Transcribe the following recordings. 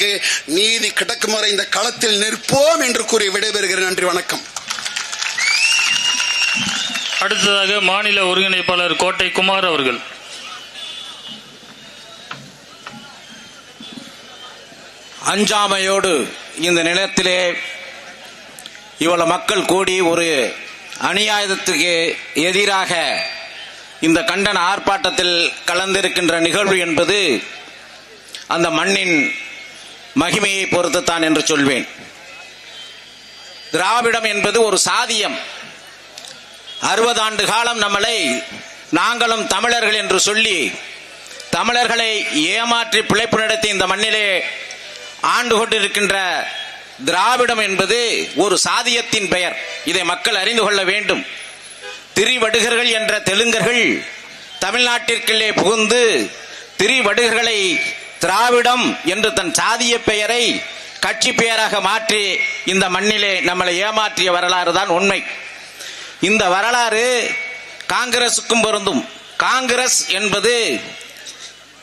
போராட்டத்துக்கு நீதி கிடக்கும் வரை இந்த களத்தில் நிற்போம் என்று கூறி விடைபெறுகிறேன். நன்றி வணக்கம். அடுத்ததாக மாநில ஒருங்கிணைப்பாளர் கோட்டை குமார் அவர்கள். அஞ்சாமையோடு இந்த நிலத்திலே இவ்வளவு மக்கள் கூடி ஒரு அநியாயத்துக்கு எதிராக இந்த கண்டன ஆர்ப்பாட்டத்தில் கலந்திருக்கின்ற நிகழ்வு என்பது அந்த மண்ணின் மகிமையை பொறுத்துத்தான் என்று சொல்வேன். திராவிடம் என்பது ஒரு சாதியம். அறுபது ஆண்டு காலம் நம்மளை நாங்களும் தமிழர்கள் என்று சொல்லி தமிழர்களை ஏமாற்றி பிழைப்பு நடத்தி இந்த மண்ணிலே ஆண்டு கொண்டிருக்கின்ற திராவிடம் என்பது ஒரு சாதியத்தின் பெயர். இதை மக்கள் அறிந்து கொள்ள வேண்டும். திரிவடுகர்கள் என்ற தெலுங்கர்கள் தமிழ்நாட்டிற்குள்ளே புகுந்து திரிவடுகர்களை திராவிடம் என்று தன் சாதிய பெயரை கட்சி பெயராக மாற்றி இந்த மண்ணிலே நம்மளை ஏமாற்றிய வரலாறு தான் உண்மை. இந்த வரலாறு காங்கிரசுக்கும் பொருந்தும். காங்கிரஸ் என்பது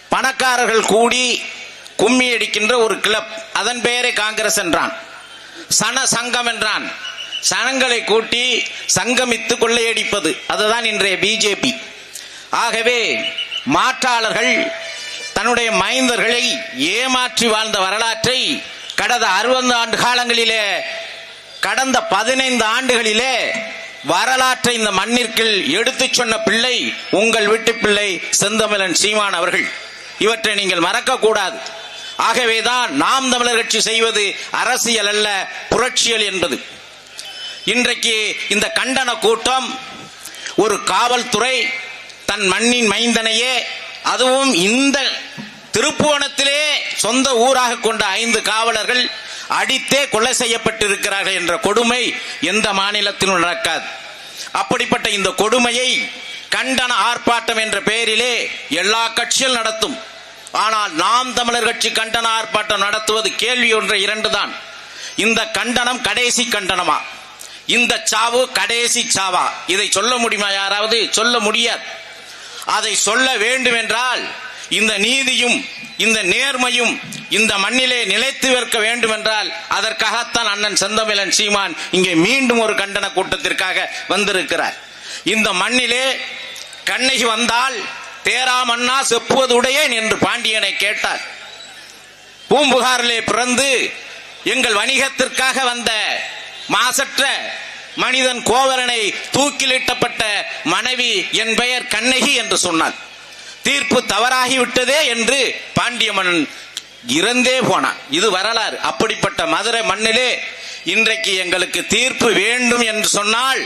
பணக்காரர்கள் கூடி கும்மி அடிக்கின்ற ஒரு கிளப். அதன் பெயரை காங்கிரஸ் என்றான். சன சங்கம் என்றான். சனங்களை கூட்டி சங்கமித்து கொள்ளையடிப்பது. அதுதான் இன்றைய பிஜேபி. ஆகவே மாற்றாளர்கள் தன்னுடைய மைந்தர்களை ஏமாற்றி வாழ்ந்த வரலாற்றை கடந்த அறுபது ஆண்டு காலங்களிலே கடந்த பதினைந்து ஆண்டுகளிலே வரலாற்றை இந்த மண்ணிற்குள் எடுத்துச் சொன்ன பிள்ளை உங்கள் வீட்டு பிள்ளை செந்தமிழன் சீமான் அவர்கள். இவற்றை நீங்கள் மறக்க கூடாது ஆகவேதான் நாம் தமிழர் கட்சி செய்வது அரசியல் அல்ல புரட்சியல் என்பது. இன்றைக்கு இந்த கண்டன கூட்டம் ஒரு காவல்துறை தன் மண்ணின் மைந்தனையே அதுவும் இந்த திருப்புவனத்திலே சொந்த ஊராக கொண்ட ஐந்து காவலர்கள் அடித்தே கொலை செய்யப்பட்டிருக்கிறார்கள் என்ற கொடுமை எந்த மாநிலத்திலும் நடக்காது. அப்படிப்பட்ட இந்த கொடுமையை கண்டன ஆர்ப்பாட்டம் என்ற பெயரிலே எல்லா கட்சிகள் நடத்தும். ஆனால் நாம் தமிழர் கட்சி கண்டன ஆர்ப்பாட்டம் நடத்துவது கேள்வி ஒன்று இரண்டு தான் இந்த கண்டனம் கடைசி கண்டனமா? இந்த சாவு கடைசி சாவா? இதை சொல்ல முடியுமா யாராவது? சொல்ல முடியாது. அதை சொல்ல வேண்டும் என்றால் இந்த நீதியும் இந்த நேர்மையும் இந்த மண்ணிலே நிலைத்து வைக்க வேண்டும் என்றால் அதற்காகத்தான் அண்ணன் செந்தமிழன் சீமான் இங்கே மீண்டும் ஒரு கண்டன கூட்டத்திற்காக வந்திருக்கிறார். இந்த மண்ணிலே கண்ணகி வந்தால் தேராமண்ணா செப்புவதுடையேன் என்று பாண்டியனை கேட்டார். பூம்புகாரிலே பிறந்து எங்கள் வணிகத்திற்காக வந்த மாசற்ற மனிதன் கோவலனை தூக்கிலிட்டப்பட்ட மனைவி என் பெயர் கண்ணகி என்று சொன்னார். தீர்ப்பு தவறாகிவிட்டதே என்று பாண்டிய மன்னன் இறந்தே போனான். இது வரலாறு. அப்படிப்பட்ட மதுரை மண்ணிலே இன்றைக்கு எங்களுக்கு தீர்ப்பு வேண்டும் என்று சொன்னால்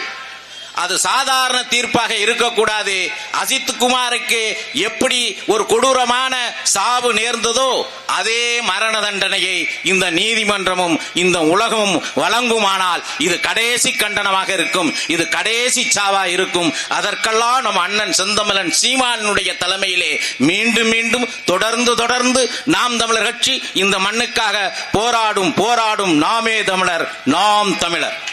அது சாதாரண தீர்ப்பாக இருக்கக்கூடாது. அஜித் குமாருக்கு எப்படி ஒரு கொடூரமான சாவு நேர்ந்ததோ அதே மரண தண்டனையை இந்த நீதிமன்றமும் இந்த உலகமும் வழங்குமானால் இது கடைசி கண்டனமாக இருக்கும். இது கடைசி சாவா இருக்கும். அதற்கெல்லாம் நம் அண்ணன் செந்தமலன் சீமானுடைய தலைமையிலே மீண்டும் மீண்டும் தொடர்ந்து தொடர்ந்து நாம் தமிழர் கட்சி இந்த மண்ணுக்காக போராடும் போராடும் நாமே தமிழர் நாம் தமிழர்.